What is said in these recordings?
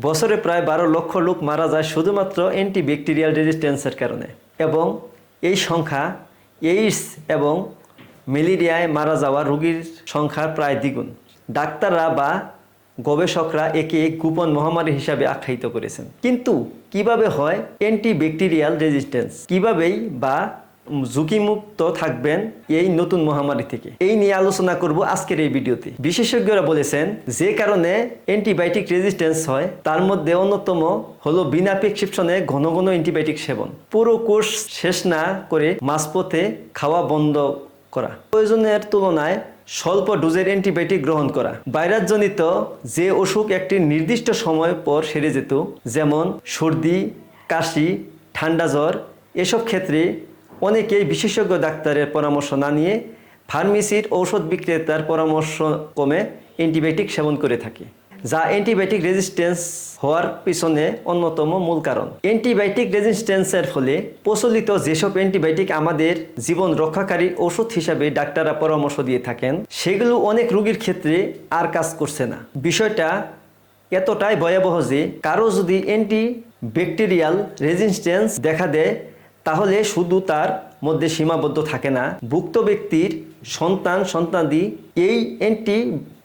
বছরে প্রায় বারো লক্ষ লোক মারা যায় শুধুমাত্র অ্যান্টিব্যাকটেরিয়াল রেজিস্ট্যান্সের কারণে। এবং এই সংখ্যা এইডস এবং ম্যালেরিয়ায় মারা যাওয়া রোগীর সংখ্যা প্রায় দ্বিগুণ। ডাক্তাররা বা গবেষকরা এক গোপন মহামারী হিসাবে আখ্যায়িত করেছেন। কিন্তু কীভাবে হয় অ্যান্টিব্যাকটেরিয়াল রেজিস্ট্যান্স? কিভাবেই বা ঝুঁকিমুক্ত থাকবেন এই নতুন মহামারী থেকে। এই নিয়ে আলোচনা করব আজকের এই ভিডিওতে। বিশেষজ্ঞরা বলেছেন, যে কারণে অ্যান্টিবায়োটিক রেজিস্ট্যান্স হয়, তার মধ্যে অন্যতম হলো বিনা প্রেসক্রিপশনে ঘন ঘন অ্যান্টিবায়োটিক সেবন। পুরো কোর্স শেষ না করে মাঝপথে খাওয়া বন্ধ করা। প্রয়োজনের তুলনায় স্বল্প ডোজের অ্যান্টিবায়োটিক গ্রহণ করা। ভাইরাসজনিত যে অসুখ একটি নির্দিষ্ট সময় পর সেরে যেত, যেমন সর্দি, কাশি, ঠান্ডা জ্বর, এসব ক্ষেত্রে অনেকেই বিশেষজ্ঞ ডাক্তারের পরামর্শ না নিয়ে ফার্মেসির ঔষধ বিক্রেতার পরামর্শ কমে অ্যান্টিবায়োটিক সেবন করে থাকে, যা অ্যান্টিবায়োটিক রেজিস্ট্যান্স হওয়ার পিছনে অন্যতম মূল কারণ। অ্যান্টিবায়োটিক রেজিস্ট্যান্সের ফলে প্রচলিত যেসব অ্যান্টিবায়োটিক আমাদের জীবন রক্ষাকারী ওষুধ হিসাবে ডাক্তাররা পরামর্শ দিয়ে থাকেন, সেগুলো অনেক রোগীর ক্ষেত্রে আর কাজ করছে না। বিষয়টা এতটাই ভয়াবহ যে কারও যদি অ্যান্টি ব্যাকটেরিয়াল রেজিস্ট্যান্স দেখা দেয় তাহলে শুধু তার মধ্যে সীমাবদ্ধ থাকে না। ভুক্ত ব্যক্তির সন্তান, সন্তানাদি এই অ্যান্টি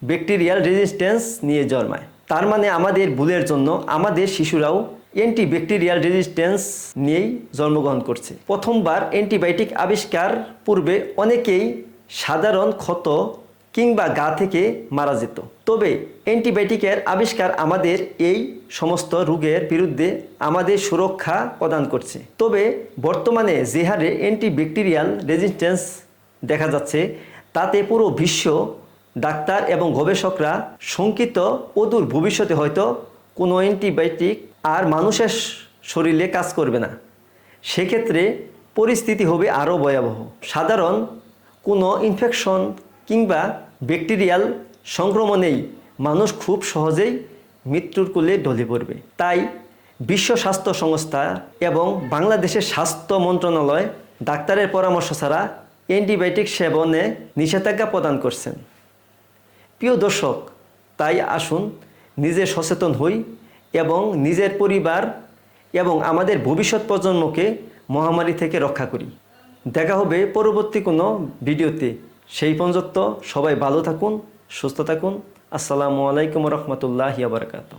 ব্যাকটেরিয়াল রেজিস্ট্যান্স নিয়ে জন্মায়। তার মানে আমাদের ভুলের জন্য আমাদের শিশুরাও অ্যান্টি ব্যাকটেরিয়াল রেজিস্ট্যান্স নিয়েই জন্মগ্রহণ করছে। প্রথমবার অ্যান্টিবায়োটিক আবিষ্কার পূর্বে অনেকেই সাধারণ ক্ষত কিংবা গা থেকে মারা যেত। তবে অ্যান্টিবায়োটিকের আবিষ্কার আমাদের এই সমস্ত রোগের বিরুদ্ধে আমাদের সুরক্ষা প্রদান করছে। তবে বর্তমানে যে হারে অ্যান্টিব্যাকটেরিয়াল রেজিস্ট্যান্স দেখা যাচ্ছে, তাতে পুরো বিশ্ব ডাক্তার এবং গবেষকরা শঙ্কিত অদূর ভবিষ্যতে হয়তো কোনো অ্যান্টিবায়োটিক আর মানুষের শরীরে কাজ করবে না। সেক্ষেত্রে পরিস্থিতি হবে আরও ভয়াবহ। সাধারণ কোনো ইনফেকশন কিংবা ব্যাকটেরিয়াল সংক্রমণেই মানুষ খুব সহজেই মৃত্যুর কোলে ঢলে পড়বে। তাই বিশ্ব স্বাস্থ্য সংস্থা এবং বাংলাদেশের স্বাস্থ্য মন্ত্রণালয় ডাক্তারের পরামর্শ ছাড়া অ্যান্টিবায়োটিক সেবনে নিষেধাজ্ঞা প্রদান করছেন। প্রিয় দর্শক, তাই আসুন নিজে সচেতন হই এবং নিজের পরিবার এবং আমাদের ভবিষ্যৎ প্রজন্মকে মহামারী থেকে রক্ষা করি। দেখা হবে পরবর্তী কোনো ভিডিওতে। সেই পর্যন্ত সবাই ভালো থাকুন সুস্থ থাকুন। আসসালামু আলাইকুম রহমতুল্লাহ বারকাত